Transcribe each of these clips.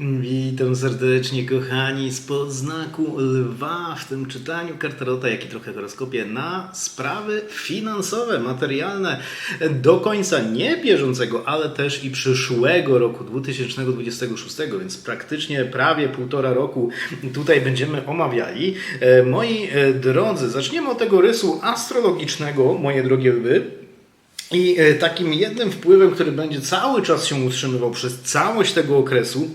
Witam serdecznie kochani spod znaku lwa w tym czytaniu kartarota, jak i trochę horoskopie na sprawy finansowe, materialne do końca nie bieżącego, ale też i przyszłego roku 2026, więc praktycznie prawie półtora roku tutaj będziemy omawiali. E, Moi e, drodzy, zaczniemy od tego rysu astrologicznego, moje drogie lwy. I e, takim jednym wpływem, który będzie cały czas się utrzymywał przez całość tego okresu,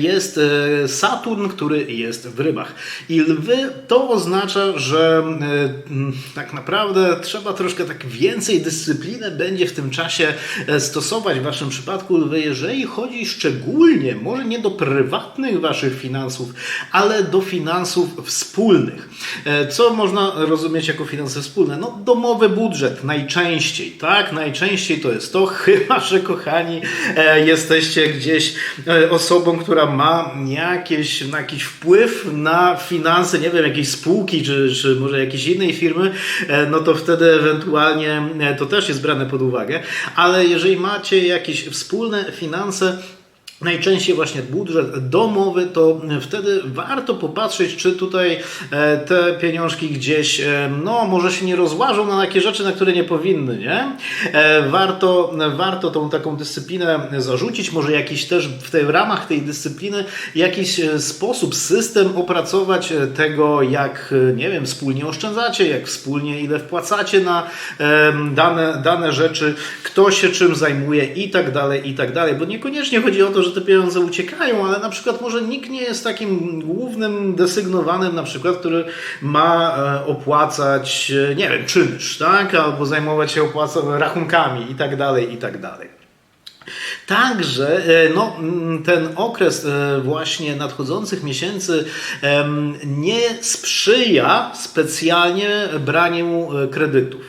jest e, Saturn, który jest w rybach. I lwy to oznacza, że e, tak naprawdę trzeba troszkę tak więcej dyscypliny będzie w tym czasie e, stosować w waszym przypadku lwy, jeżeli chodzi szczególnie, może nie do prywatnych waszych finansów, ale do finansów wspólnych. E, Co można rozumieć jako finanse wspólne? No domowy budżet najczęściej, tak? Najczęściej to jest to, chyba że kochani e, jesteście gdzieś e, osobą, która ma jakieś, jakiś wpływ na finanse, nie wiem, jakiejś spółki, czy, czy może jakiejś innej firmy, e, no to wtedy ewentualnie e, to też jest brane pod uwagę, ale jeżeli macie jakieś wspólne finanse, Najczęściej właśnie budżet domowy, to wtedy warto popatrzeć, czy tutaj e, te pieniążki gdzieś, e, no może się nie rozłażą na takie rzeczy, na które nie powinny, nie? E, Warto, warto tą taką dyscyplinę zarzucić, może jakiś też w, tej, w ramach tej dyscypliny jakiś sposób, system opracować tego, jak, nie wiem, wspólnie oszczędzacie, jak wspólnie ile wpłacacie na dane, dane rzeczy, kto się czym zajmuje i tak dalej, i tak dalej, bo niekoniecznie chodzi o to, że te pieniądze uciekają, ale na przykład może nikt nie jest takim głównym desygnowanym na przykład, który ma e, opłacać, e, nie wiem, czynsz, tak, albo zajmować się opłaca rachunkami i tak dalej, i tak dalej. Także e, no, mm, ten okres e, właśnie nadchodzących miesięcy nie sprzyja specjalnie braniu e, kredytów.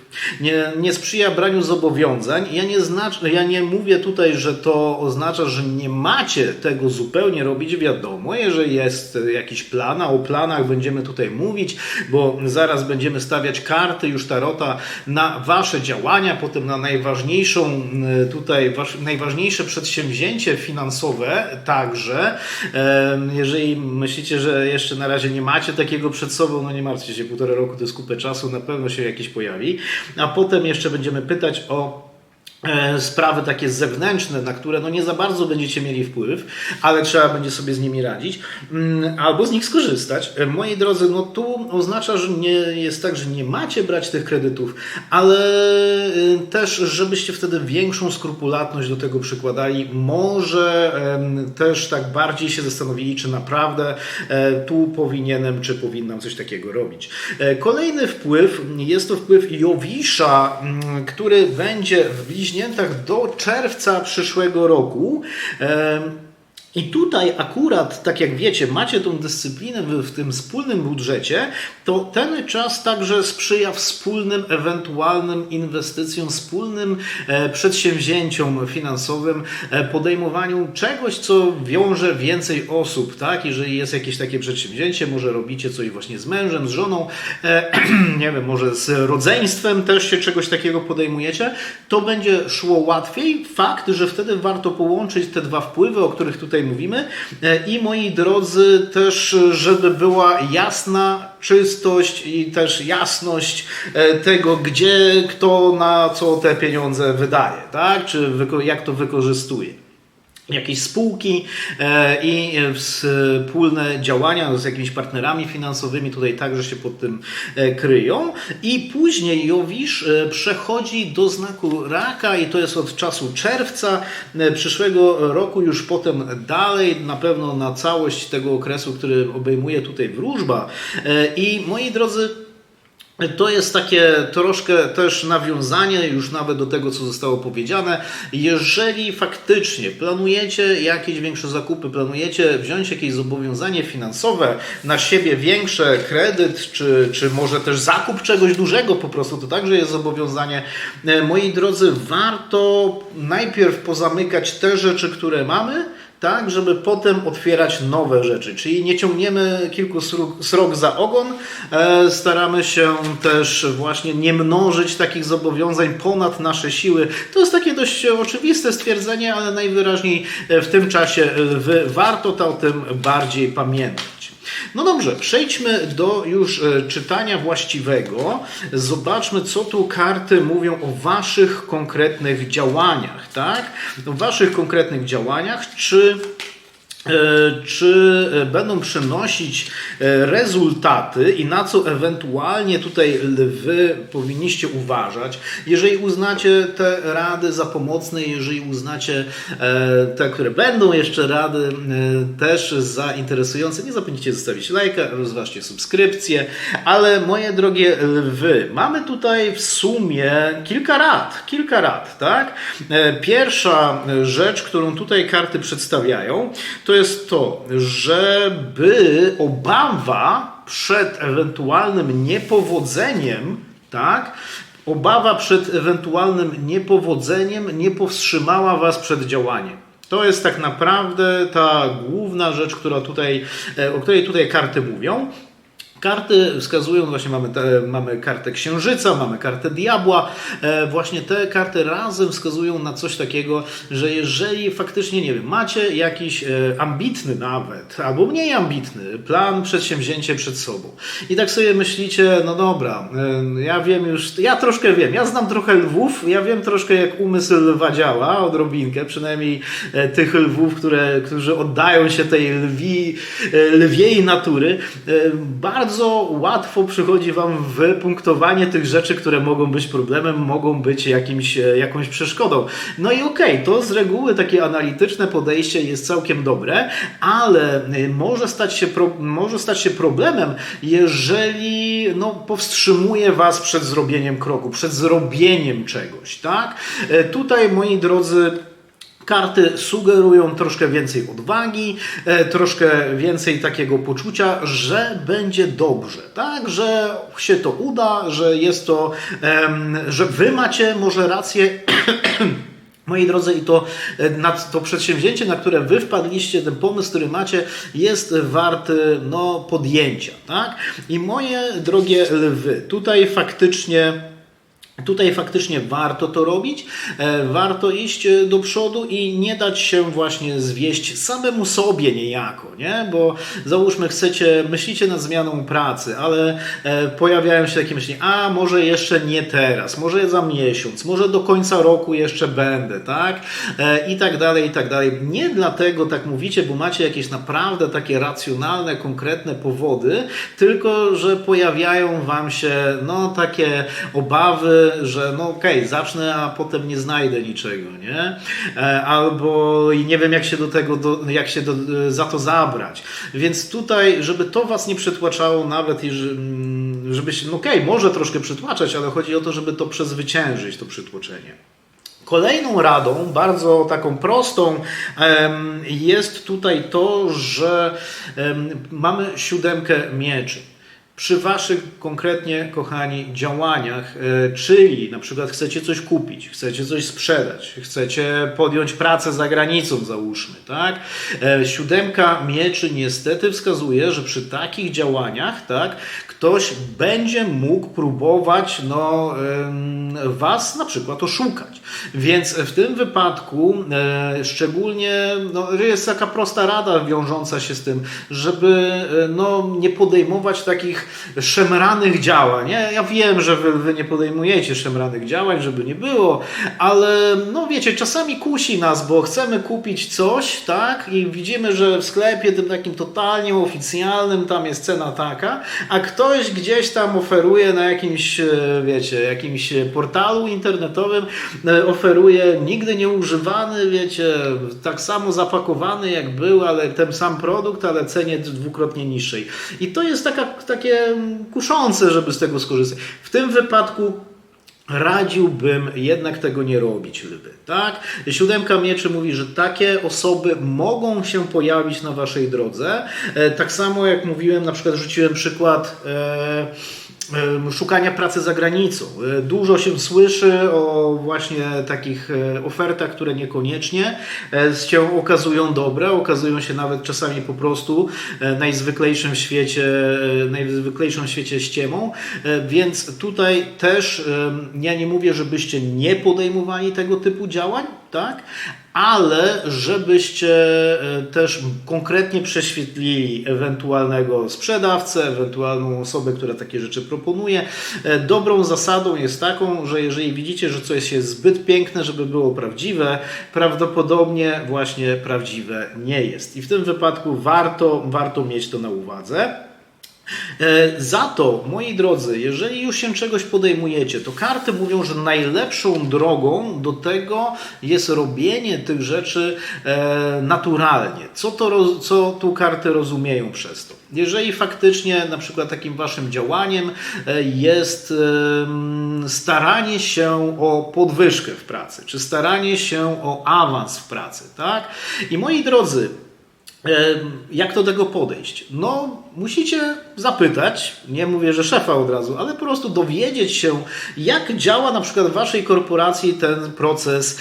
Nie, nie sprzyja braniu zobowiązań. Ja nie, znacz, ja nie mówię tutaj, że to oznacza, że nie macie tego zupełnie robić. Wiadomo, jeżeli jest jakiś plan, a o planach będziemy tutaj mówić, bo zaraz będziemy stawiać karty już tarota na wasze działania, potem na najważniejszą tutaj, wasz, najważniejsze przedsięwzięcie finansowe także. Jeżeli myślicie, że jeszcze na razie nie macie takiego przed sobą, no nie martwcie się, półtora roku to jest kupę czasu, na pewno się jakieś pojawi. A potem jeszcze będziemy pytać o sprawy takie zewnętrzne, na które no nie za bardzo będziecie mieli wpływ, ale trzeba będzie sobie z nimi radzić, mm, albo z nich skorzystać. E, Moi drodzy, no tu oznacza, że nie jest tak, że nie macie brać tych kredytów, ale y, też, żebyście wtedy większą skrupulatność do tego przykładali, może też tak bardziej się zastanowili, czy naprawdę e, tu powinienem, czy powinnam coś takiego robić. E, Kolejny wpływ, jest to wpływ Jowisza, mm, który będzie w bliźniętach do czerwca przyszłego roku. I tutaj akurat, tak jak wiecie, macie tą dyscyplinę w, w tym wspólnym budżecie, to ten czas także sprzyja wspólnym, ewentualnym inwestycjom, wspólnym e, przedsięwzięciom finansowym, e, podejmowaniu czegoś, co wiąże więcej osób, tak? Jeżeli jest jakieś takie przedsięwzięcie, może robicie coś właśnie z mężem, z żoną, e, nie wiem, może z rodzeństwem też się czegoś takiego podejmujecie, to będzie szło łatwiej. Fakt, że wtedy warto połączyć te dwa wpływy, o których tutaj mówimy. E, I moi drodzy, też, żeby była jasna czystość i też jasność e, tego, gdzie kto na co te pieniądze wydaje, tak? Czy jak to wykorzystuje jakieś spółki e, i wspólne działania z jakimiś partnerami finansowymi tutaj także się pod tym e, kryją. I później Jowisz e, przechodzi do znaku raka i to jest od czasu czerwca e, przyszłego roku, już potem dalej, na pewno na całość tego okresu, który obejmuje tutaj wróżba. E, I moi drodzy, to jest takie troszkę też nawiązanie już nawet do tego, co zostało powiedziane. Jeżeli faktycznie planujecie jakieś większe zakupy, planujecie wziąć jakieś zobowiązanie finansowe na siebie, większe kredyt, czy, czy może też zakup czegoś dużego po prostu, to także jest zobowiązanie. E, Moi drodzy, warto najpierw pozamykać te rzeczy, które mamy, tak, żeby potem otwierać nowe rzeczy. Czyli nie ciągniemy kilku srok, za ogon, e, staramy się też właśnie nie mnożyć takich zobowiązań ponad nasze siły. To jest takie dość oczywiste stwierdzenie, ale najwyraźniej w tym czasie e, warto to o tym bardziej pamiętać. No dobrze, przejdźmy do już e, czytania właściwego. Zobaczmy, co tu karty mówią o waszych konkretnych działaniach, tak? O waszych konkretnych działaniach, czy czy będą przynosić e, rezultaty i na co ewentualnie tutaj wy powinniście uważać. Jeżeli uznacie te rady za pomocne, jeżeli uznacie e, te, które będą jeszcze rady też za interesujące, nie zapomnijcie zostawić lajka, rozważcie subskrypcję, ale moje drogie lwy, mamy tutaj w sumie kilka rad, kilka rad, tak? Pierwsza rzecz, którą tutaj karty przedstawiają, to jest to, żeby obawa przed ewentualnym niepowodzeniem, tak, obawa przed ewentualnym niepowodzeniem nie powstrzymała Was przed działaniem. To jest tak naprawdę ta główna rzecz, która tutaj, e, o której tutaj karty mówią. Karty wskazują, właśnie mamy, te, mamy kartę księżyca, mamy kartę diabła. E, właśnie te karty razem wskazują na coś takiego, że jeżeli faktycznie, nie wiem, macie jakiś e, ambitny nawet, albo mniej ambitny plan, przedsięwzięcie przed sobą i tak sobie myślicie, no dobra, e, ja wiem już, ja troszkę wiem, ja znam trochę lwów, ja wiem troszkę jak umysł lwa działa, odrobinkę, przynajmniej e, tych lwów, które, którzy oddają się tej lwi, e, lwiej natury. E, bardzo bardzo łatwo przychodzi Wam wypunktowanie tych rzeczy, które mogą być problemem, mogą być jakimś, e, jakąś przeszkodą. No i okej, okay, to z reguły takie analityczne podejście jest całkiem dobre, ale e, może stać się, pro, może stać się problemem, jeżeli no, powstrzymuje Was przed zrobieniem kroku, przed zrobieniem czegoś. Tak? E, tutaj, moi drodzy, Karty sugerują troszkę więcej odwagi, e, troszkę więcej takiego poczucia, że będzie dobrze, tak? Że się to uda, że jest to, że wy macie może rację. Moi drodzy, i to, e, to przedsięwzięcie, na które wy wpadliście, ten pomysł, który macie, jest warty no, podjęcia. Tak? I moje drogie lwy, tutaj faktycznie Tutaj faktycznie warto to robić, e, warto iść e, do przodu i nie dać się właśnie zwieść samemu sobie niejako, nie? Bo załóżmy chcecie, myślicie nad zmianą pracy, ale e, pojawiają się takie myśli, a może jeszcze nie teraz, może za miesiąc, może do końca roku jeszcze będę, tak? I tak dalej, i tak dalej. Nie dlatego tak mówicie, bo macie jakieś naprawdę takie racjonalne, konkretne powody, tylko że pojawiają wam się no takie obawy, że no okej, okay, zacznę, a potem nie znajdę niczego, nie? E, albo nie wiem, jak się do tego, do, jak się do, za to zabrać. Więc tutaj, żeby to Was nie przytłaczało, nawet mm, żeby się, no okej, okay, może troszkę przytłaczać, ale chodzi o to, żeby to przezwyciężyć, to przytłoczenie. Kolejną radą, bardzo taką prostą, jest tutaj to, że mamy siódemkę mieczy przy Waszych konkretnie, kochani, działaniach, e, czyli na przykład chcecie coś kupić, chcecie coś sprzedać, chcecie podjąć pracę za granicą, załóżmy, tak? E, siódemka mieczy niestety wskazuje, że przy takich działaniach, tak, ktoś będzie mógł próbować no, Was na przykład oszukać. Więc w tym wypadku e, szczególnie no, jest taka prosta rada wiążąca się z tym, żeby no, nie podejmować takich szemranych działań. Ja, ja wiem, że wy, wy, nie podejmujecie szemranych działań, żeby nie było, ale no wiecie, czasami kusi nas, bo chcemy kupić coś, tak, i widzimy, że w sklepie tym takim totalnie oficjalnym tam jest cena taka, a ktoś gdzieś tam oferuje na jakimś, e, wiecie, jakimś portalu internetowym, e, oferuje nigdy nieużywany, wiecie, tak samo zapakowany jak był, ale ten sam produkt, ale cenie dwukrotnie niższej. I to jest taka, takie kuszące, żeby z tego skorzystać. W tym wypadku radziłbym jednak tego nie robić, lwy. Tak? Siódemka mieczy mówi, że takie osoby mogą się pojawić na waszej drodze. E, tak samo jak mówiłem, na przykład rzuciłem przykład. E, szukania pracy za granicą. E, Dużo się słyszy o właśnie takich e, ofertach, które niekoniecznie e, się okazują dobre, okazują się nawet czasami po prostu najzwyklejszym świecie, najzwyklejszą świecie ściemą, więc tutaj też ja nie mówię, żebyście nie podejmowali tego typu działań, tak? Ale żebyście e, też konkretnie prześwietlili ewentualnego sprzedawcę, ewentualną osobę, która takie rzeczy proponuje. E, Dobrą zasadą jest taką, że jeżeli widzicie, że coś jest zbyt piękne, żeby było prawdziwe, prawdopodobnie właśnie prawdziwe nie jest. I w tym wypadku warto, warto mieć to na uwadze. E, Za to, moi drodzy, jeżeli już się czegoś podejmujecie, to karty mówią, że najlepszą drogą do tego jest robienie tych rzeczy e, naturalnie. Co, to, co tu karty rozumieją przez to? Jeżeli faktycznie na przykład takim waszym działaniem e, jest staranie się o podwyżkę w pracy, czy staranie się o awans w pracy, tak? I moi drodzy, Jak do tego podejść? No, musicie zapytać, nie mówię, że szefa od razu, ale po prostu dowiedzieć się, jak działa na przykład w waszej korporacji ten proces,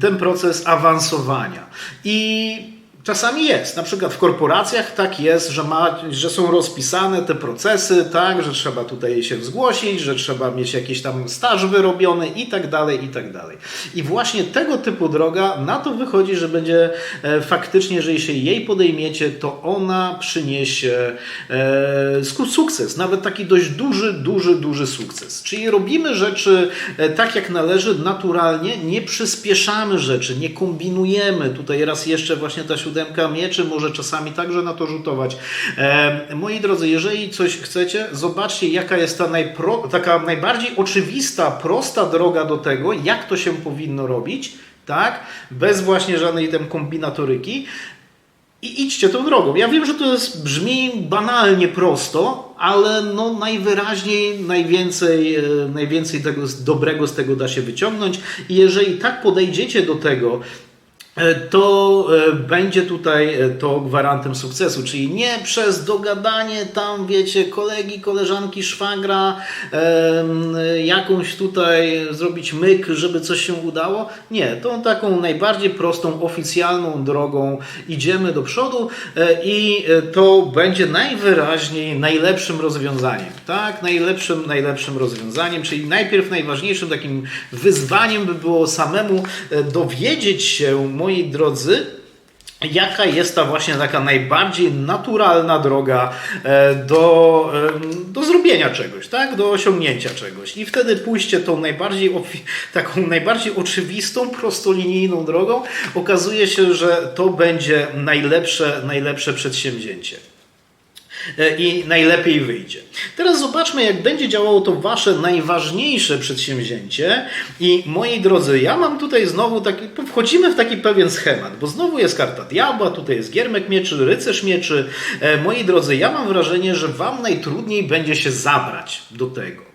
ten proces awansowania. I Czasami jest, na przykład w korporacjach tak jest, że, ma, że są rozpisane te procesy, tak, że trzeba tutaj się zgłosić, że trzeba mieć jakiś tam staż wyrobiony i tak dalej, i tak dalej. I właśnie tego typu droga na to wychodzi, że będzie e, faktycznie, jeżeli się jej podejmiecie, to ona przyniesie e, sukces, nawet taki dość duży, duży, duży sukces. Czyli robimy rzeczy e, tak jak należy, naturalnie, nie przyspieszamy rzeczy, nie kombinujemy. Tutaj raz jeszcze właśnie ta siódemka mieczy może czasami także na to rzutować. E, moi drodzy, jeżeli coś chcecie, zobaczcie jaka jest ta najpro, taka najbardziej oczywista, prosta droga do tego, jak to się powinno robić, tak? Bez właśnie żadnej tam kombinatoryki. I idźcie tą drogą. Ja wiem, że to jest, brzmi banalnie prosto, ale no najwyraźniej najwięcej, e, najwięcej tego dobrego z tego da się wyciągnąć. I jeżeli tak podejdziecie do tego, to e, będzie tutaj e, to gwarantem sukcesu, czyli nie przez dogadanie tam, wiecie, kolegi, koleżanki, szwagra, jakąś tutaj zrobić myk, żeby coś się udało. Nie, tą taką najbardziej prostą, oficjalną drogą idziemy do przodu e, i e, to będzie najwyraźniej najlepszym rozwiązaniem, tak? Najlepszym, najlepszym rozwiązaniem, czyli najpierw najważniejszym takim wyzwaniem by było samemu e, dowiedzieć się, moi drodzy, Jaka jest ta właśnie taka najbardziej naturalna droga e, do, em, do zrobienia czegoś, tak? do osiągnięcia czegoś. I wtedy pójście tą najbardziej, taką najbardziej oczywistą, prostolinijną drogą, okazuje się, że to będzie najlepsze, najlepsze przedsięwzięcie e, i najlepiej wyjdzie. Teraz zobaczmy, jak będzie działało to wasze najważniejsze przedsięwzięcie. I moi drodzy, ja mam tutaj znowu taki, wchodzimy w taki pewien schemat, bo znowu jest karta diabła, tutaj jest giermek mieczy, rycerz mieczy. E, Moi drodzy, ja mam wrażenie, że wam najtrudniej będzie się zabrać do tego.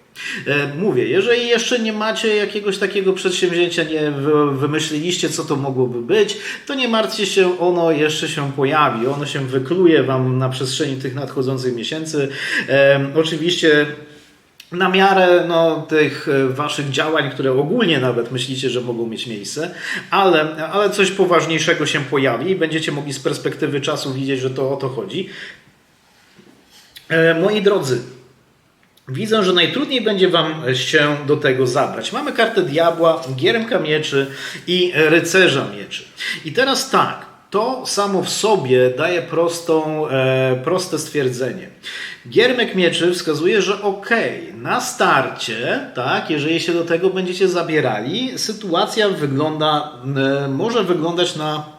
E, Mówię, jeżeli jeszcze nie macie jakiegoś takiego przedsięwzięcia, nie wy- wymyśliliście, co to mogłoby być, to nie martwcie się, ono jeszcze się pojawi. Ono się wykluje Wam na przestrzeni tych nadchodzących miesięcy. Oczywiście na miarę no, tych e, waszych działań, które ogólnie nawet myślicie, że mogą mieć miejsce, ale, ale coś poważniejszego się pojawi i będziecie mogli z perspektywy czasu widzieć, że to o to chodzi. E, moi drodzy, Widzę, że najtrudniej będzie Wam się do tego zabrać. Mamy kartę diabła, giermka mieczy i rycerza mieczy. I teraz tak, to samo w sobie daje prostą, e, proste stwierdzenie. Giermek mieczy wskazuje, że okej, na starcie, tak, jeżeli się do tego będziecie zabierali, sytuacja wygląda, e, może wyglądać na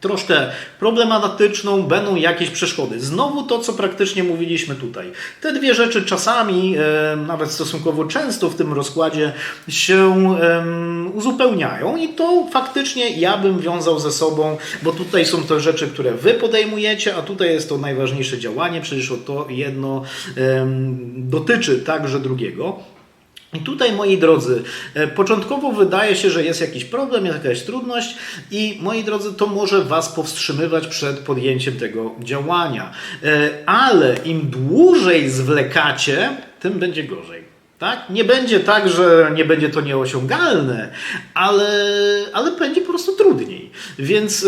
troszkę problematyczną, będą jakieś przeszkody. Znowu to, co praktycznie mówiliśmy tutaj. Te dwie rzeczy czasami, nawet stosunkowo często w tym rozkładzie się uzupełniają i to faktycznie ja bym wiązał ze sobą, bo tutaj są to rzeczy, które wy podejmujecie, a tutaj jest to najważniejsze działanie, przecież to jedno dotyczy także drugiego. I tutaj, moi drodzy, e, początkowo wydaje się, że jest jakiś problem, jest jakaś trudność, i moi drodzy, to może Was powstrzymywać przed podjęciem tego działania. E, Ale im dłużej zwlekacie, tym będzie gorzej. Tak? Nie będzie tak, że nie będzie to nieosiągalne, ale, ale będzie po prostu trudniej. Więc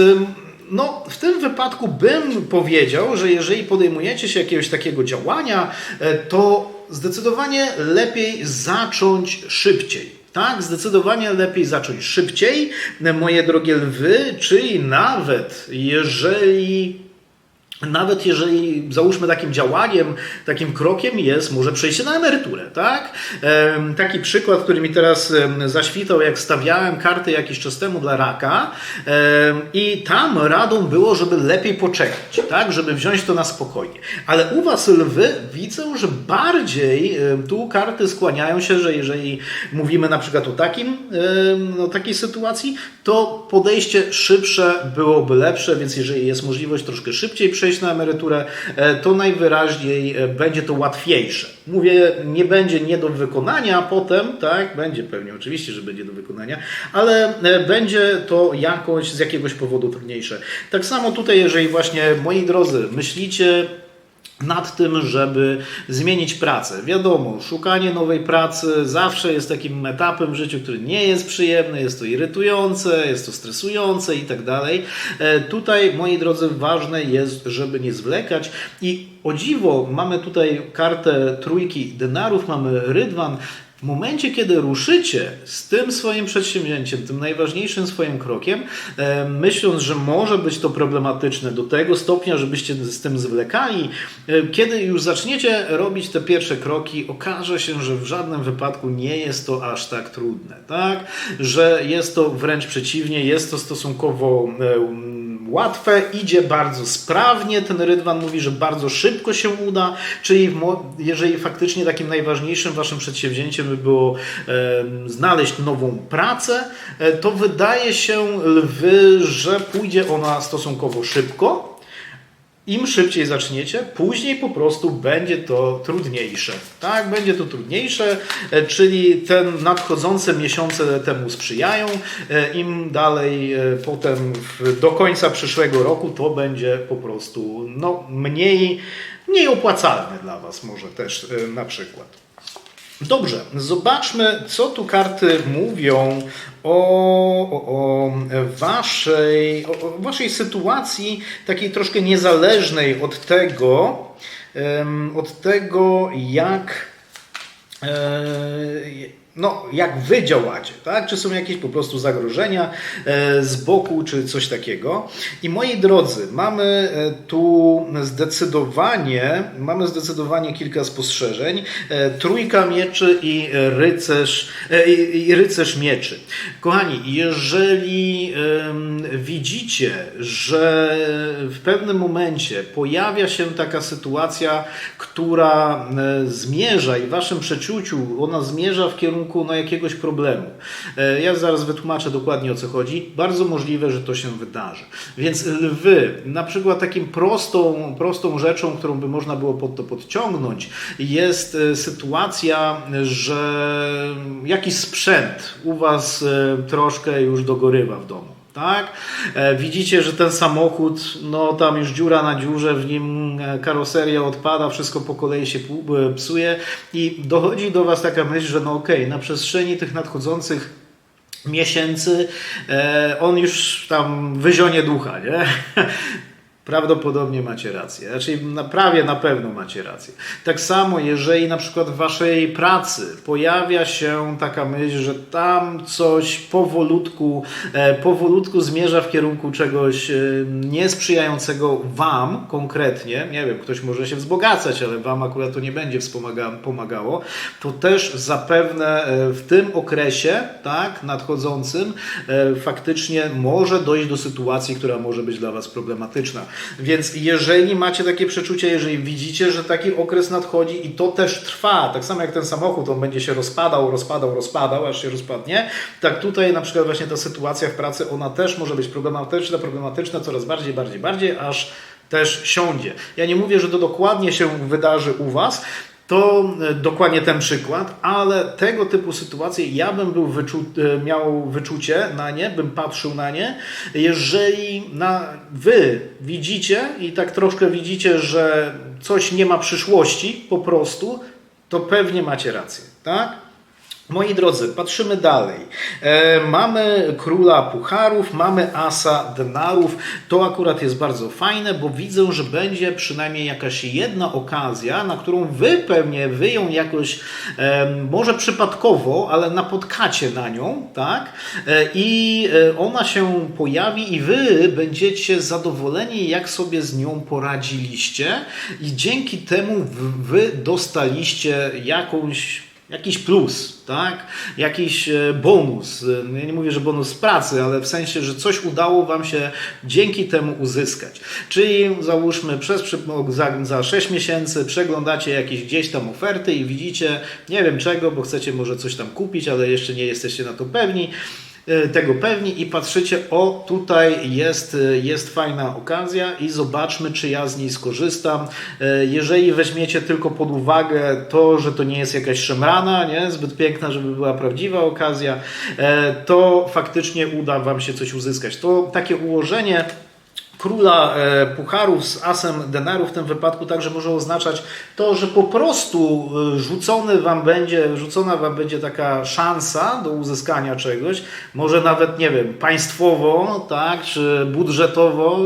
no, w tym wypadku bym powiedział, że jeżeli podejmujecie się jakiegoś takiego działania, e, to zdecydowanie lepiej zacząć szybciej. Tak, zdecydowanie lepiej zacząć szybciej, moje drogie lwy, czyli nawet jeżeli nawet jeżeli załóżmy takim działaniem, takim krokiem jest może przejście na emeryturę, tak? Taki przykład, który mi teraz zaświtał, jak stawiałem karty jakiś czas temu dla raka i tam radą było, żeby lepiej poczekać, tak? Żeby wziąć to na spokojnie. Ale u Was lwy widzę, że bardziej tu karty skłaniają się, że jeżeli mówimy na przykład o takim, no, takiej sytuacji, to podejście szybsze byłoby lepsze, więc jeżeli jest możliwość troszkę szybciej przejść na emeryturę, e, to najwyraźniej e, będzie to łatwiejsze. Mówię, nie będzie nie do wykonania potem, tak, będzie pewnie oczywiście, że będzie do wykonania, ale e, będzie to jakoś z jakiegoś powodu trudniejsze. Tak samo tutaj, jeżeli właśnie, moi drodzy, myślicie nad tym, żeby zmienić pracę. Wiadomo, szukanie nowej pracy zawsze jest takim etapem w życiu, który nie jest przyjemny, jest to irytujące, jest to stresujące i tak dalej. E, Tutaj, moi drodzy, ważne jest, żeby nie zwlekać i o dziwo, mamy tutaj kartę trójki denarów, mamy rydwan. W momencie, kiedy ruszycie z tym swoim przedsięwzięciem, tym najważniejszym swoim krokiem, e, myśląc, że może być to problematyczne do tego stopnia, żebyście z tym zwlekali, e, kiedy już zaczniecie robić te pierwsze kroki, okaże się, że w żadnym wypadku nie jest to aż tak trudne, tak? Że jest to wręcz przeciwnie, jest to stosunkowo e, łatwe, idzie bardzo sprawnie. Ten rydwan mówi, że bardzo szybko się uda, czyli jeżeli faktycznie takim najważniejszym waszym przedsięwzięciem by było e, znaleźć nową pracę, e, to wydaje się lwy, że pójdzie ona stosunkowo szybko. Im szybciej zaczniecie, później po prostu będzie to trudniejsze. Tak, będzie to trudniejsze, e, czyli te nadchodzące miesiące temu sprzyjają. E, Im dalej e, potem do końca przyszłego roku to będzie po prostu no, mniej, mniej opłacalne dla Was może też na przykład. Dobrze, zobaczmy, co tu karty mówią o, o, o, waszej, o, o waszej sytuacji, takiej troszkę niezależnej od tego, em, od tego, jak e, no, jak wy działacie, tak? Czy są jakieś po prostu zagrożenia e, z boku, czy coś takiego. I moi drodzy, mamy e, tu zdecydowanie, mamy zdecydowanie kilka spostrzeżeń. E, Trójka mieczy i rycerz, i, rycerz mieczy. Kochani, jeżeli widzicie, że w pewnym momencie pojawia się taka sytuacja, która zmierza i w waszym przeczuciu ona zmierza w kierunku no, jakiegoś problemu. E, Ja zaraz wytłumaczę dokładnie o co chodzi. Bardzo możliwe, że to się wydarzy. Więc lwy, na przykład takim prostą, prostą rzeczą, którą by można było pod to podciągnąć, jest e, sytuacja, że jakiś sprzęt u was e, troszkę już dogorywa w domu. Tak? E, Widzicie, że ten samochód, no tam już dziura na dziurze, w nim e, karoseria odpada, wszystko po kolei się e, psuje i dochodzi do Was taka myśl, że no okej, na przestrzeni tych nadchodzących miesięcy on już tam wyzionie ducha, nie? Prawdopodobnie macie rację. Znaczy, na, prawie na pewno macie rację. Tak samo, jeżeli na przykład w waszej pracy pojawia się taka myśl, że tam coś powolutku, e, powolutku zmierza w kierunku czegoś e, niesprzyjającego wam konkretnie, nie wiem, ktoś może się wzbogacać, ale wam akurat to nie będzie wspomaga, pomagało, to też zapewne e, w tym okresie, tak, nadchodzącym, e, faktycznie może dojść do sytuacji, która może być dla was problematyczna. Więc jeżeli macie takie przeczucie, jeżeli widzicie, że taki okres nadchodzi i to też trwa, tak samo jak ten samochód, on będzie się rozpadał, rozpadał, rozpadał, aż się rozpadnie, tak tutaj na przykład właśnie ta sytuacja w pracy, ona też może być problematyczna, problematyczna coraz bardziej, bardziej, bardziej, aż też siądzie. Ja nie mówię, że to dokładnie się wydarzy u Was, to e, dokładnie ten przykład, ale tego typu sytuacje ja bym był wyczu, e, miał wyczucie na nie, bym patrzył na nie, jeżeli na, wy widzicie i tak troszkę widzicie, że coś nie ma przyszłości po prostu, to pewnie macie rację, tak? Moi drodzy, patrzymy dalej. E, mamy króla pucharów, mamy asa denarów. To akurat jest bardzo fajne, bo widzę, że będzie przynajmniej jakaś jedna okazja, na którą wy pewnie wy ją jakoś, e, może przypadkowo, ale napotkacie na nią, tak? E, I e, ona się pojawi i wy będziecie zadowoleni, jak sobie z nią poradziliście i dzięki temu wy dostaliście jakąś jakiś plus, tak? Jakiś e, bonus. E, Ja nie mówię, że bonus pracy, ale w sensie, że coś udało Wam się dzięki temu uzyskać. Czyli załóżmy, przez za, za 6 miesięcy przeglądacie jakieś gdzieś tam oferty i widzicie, nie wiem czego, bo chcecie może coś tam kupić, ale jeszcze nie jesteście na to pewni tego pewni i patrzycie, o tutaj jest, e, jest fajna okazja i zobaczmy, czy ja z niej skorzystam. E, Jeżeli weźmiecie tylko pod uwagę to, że to nie jest jakaś szemrana, nie? zbyt piękna, żeby była prawdziwa okazja, e, to faktycznie uda Wam się coś uzyskać. To takie ułożenie króla e, pucharów z asem denarów w tym wypadku także może oznaczać to, że po prostu e, rzucony wam będzie, rzucona wam będzie taka szansa do uzyskania czegoś, może nawet, nie wiem, państwowo, tak, czy budżetowo,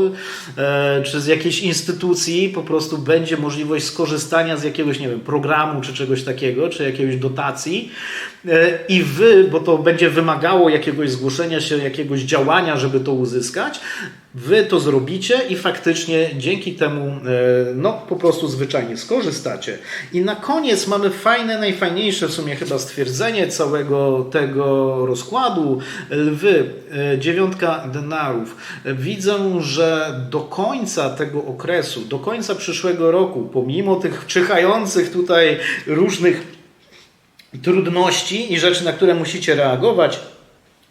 e, czy z jakiejś instytucji po prostu będzie możliwość skorzystania z jakiegoś, nie wiem, programu, czy czegoś takiego, czy jakiejś dotacji. I wy, bo to będzie wymagało jakiegoś zgłoszenia się, jakiegoś działania, żeby to uzyskać, wy to zrobicie i faktycznie dzięki temu e, no po prostu zwyczajnie skorzystacie. I na koniec mamy fajne, najfajniejsze w sumie chyba stwierdzenie całego tego rozkładu. Lwy, e, dziewiątka denarów. E, Widzę, że do końca tego okresu, do końca przyszłego roku, pomimo tych czyhających tutaj różnych trudności i rzeczy, na które musicie reagować.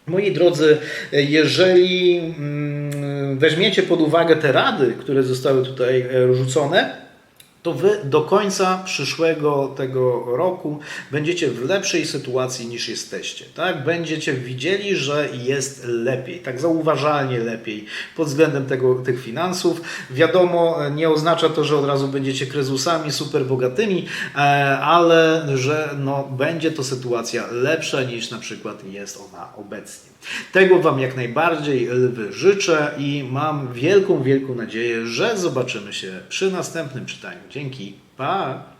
Moi drodzy, jeżeli mm, weźmiecie pod uwagę te rady, które zostały tutaj e, rzucone, to wy do końca przyszłego tego roku będziecie w lepszej sytuacji niż jesteście. Tak? Będziecie widzieli, że jest lepiej, tak zauważalnie lepiej pod względem tego, tych finansów. Wiadomo, nie oznacza to, że od razu będziecie krezusami super bogatymi, e, ale że no, będzie to sytuacja lepsza niż na przykład jest ona obecnie. Tego Wam jak najbardziej lwy życzę i mam wielką, wielką nadzieję, że zobaczymy się przy następnym czytaniu. Dzięki. Pa!